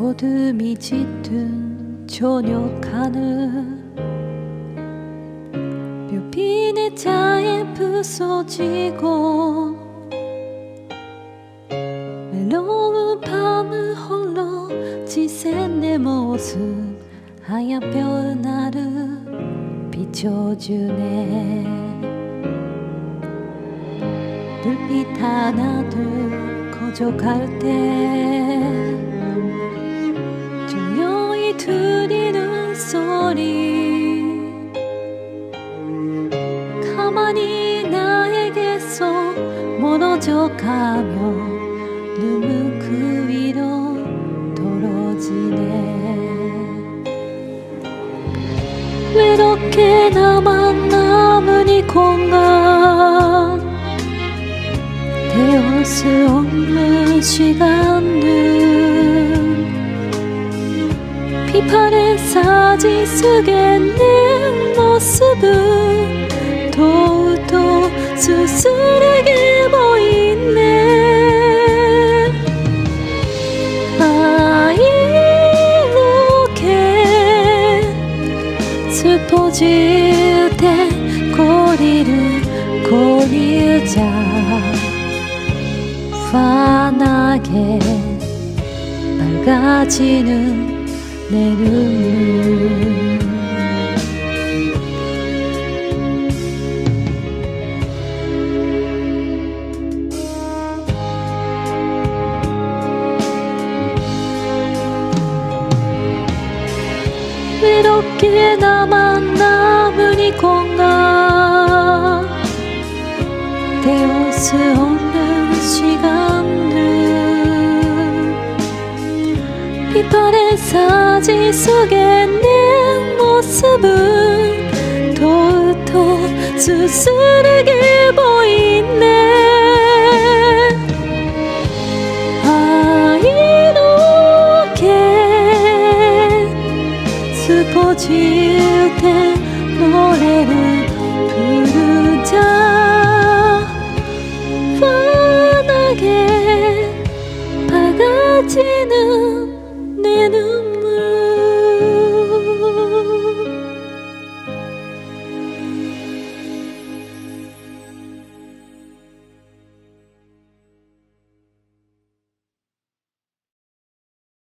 어둠이 짙은 저녁 하늘. 묘빈의 자에 부서지고 외로운 밤을 홀로 지샌 내 모습 하얀별 나를 비춰주네. 불빛 하나 둘 커져갈 때 들리는 소리. 가만히 나에게서 멀어져 가며 눈은 그 위로 떨어지네. 외롭게 나만 남은 이 공간? 태울 수 없는 시간들. 비판의 사지 속에 내 모습은 더욱더 쓸쓸하게 보이네 아 이렇게 슬퍼질 때 거리를 거리자 환하게 밝아지는 내 눈물 외롭게 나만 남은 이 공간 태울 수 없는 시간들. 비판의 사지 속에 내 모습은 더욱더 쓸쓸하게 보이네 슬퍼질 때 노래를 부르자. 환하게 바가지는 내 눈물.